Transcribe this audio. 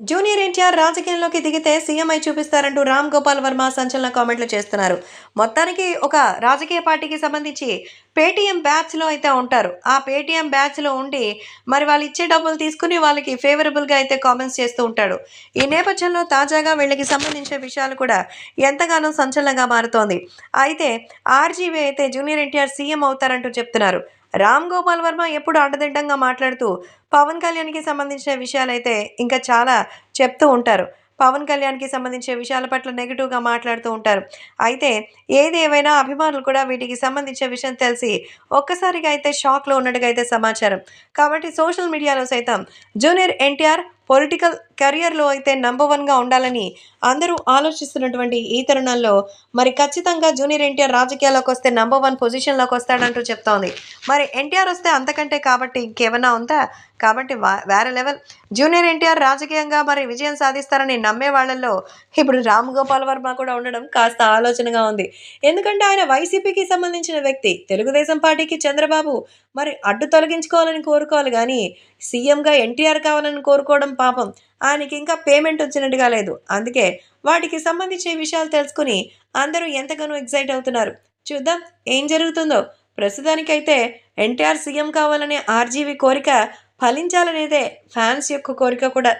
Junior NTR రాజకీయంలోకి దిగితే CM అయి చూపిస్తారంటూ రామ్ గోపాల్ వర్మ సంచలన కామెంట్లు చేస్తున్నారు. మొత్తానికి ఒక రాజకీయ పార్టీకి సంబంధించి పేటీఎం బ్యాచ్లో అయితే ఉంటారు. ఆ పేటీఎం బ్యాచ్లో ఉండి మరి వాళ్ళు ఇచ్చే డబ్బులు తీసుకుని వాళ్ళకి ఫేవరబుల్గా అయితే కామెంట్స్ చేస్తూ ఉంటాడు. ఈ నేపథ్యంలో తాజాగా వీళ్ళకి సంబంధించిన విషయాలు కూడా ఎంతగానో సంచలనంగా మారుతోంది. అయితే ఆర్జీవీ అయితే జూనియర్ ఎన్టీఆర్ సీఎం అవుతారంటూ చెప్తున్నారు. రామ్ గోపాల్ వర్మ ఎప్పుడు అడ్డదిడ్డంగా మాట్లాడుతూ పవన్ కళ్యాణ్కి సంబంధించిన విషయాలైతే ఇంకా చాలా చెప్తూ ఉంటారు. పవన్ కళ్యాణ్కి సంబంధించిన విషయాల పట్ల నెగిటివ్గా మాట్లాడుతూ ఉంటారు. అయితే ఏదేవైనా అభిమానులు కూడా వీటికి సంబంధించిన విషయం తెలిసి ఒక్కసారిగా అయితే షాక్లో ఉన్నట్టుగా అయితే సమాచారం. కాబట్టి సోషల్ మీడియాలో సైతం జూనియర్ ఎన్టీఆర్ పొలిటికల్ కెరియర్లో అయితే నంబర్ వన్గా ఉండాలని అందరూ ఆలోచిస్తున్నటువంటి ఈ తరుణంలో మరి ఖచ్చితంగా జూనియర్ ఎన్టీఆర్ రాజకీయాల్లోకి వస్తే నంబర్ వన్ పొజిషన్లోకి వస్తాడంటూ చెప్తోంది. మరి ఎన్టీఆర్ వస్తే అంతకంటే కాబట్టి ఇంకేమైనా ఉందా? కాబట్టి వా- వేరే లెవెల్. జూనియర్ ఎన్టీఆర్ రాజకీయంగా మరి విజయం సాధిస్తారని నమ్మే వాళ్ళల్లో ఇప్పుడు రామ్ గోపాల్ వర్మ కూడా ఉండడం కాస్త ఆలోచనగా ఉంది. ఎందుకంటే ఆయన వైసీపీకి సంబంధించిన వ్యక్తి తెలుగుదేశం పార్టీకి చంద్రబాబు మరి అడ్డు తొలగించుకోవాలని కోరుకోవాలి కానీ సీఎంగా ఎన్టీఆర్ కావాలని కోరుకోవడం పాపం. ఆయనకి ఇంకా పేమెంట్ వచ్చినట్టుగా లేదు. అందుకే వాటికి సంబంధించిన విషయాలు తెలుసుకుని అందరూ ఎంతగానో ఎగ్జైట్ అవుతున్నారు. చూద్దాం ఏం జరుగుతుందో. ప్రస్తుతానికైతే ఎన్టీఆర్ సీఎం కావాలనే ఆర్జీవీ కోరిక ఫలించాలనేదే ఫ్యాన్స్ యొక్క కోరిక కూడా.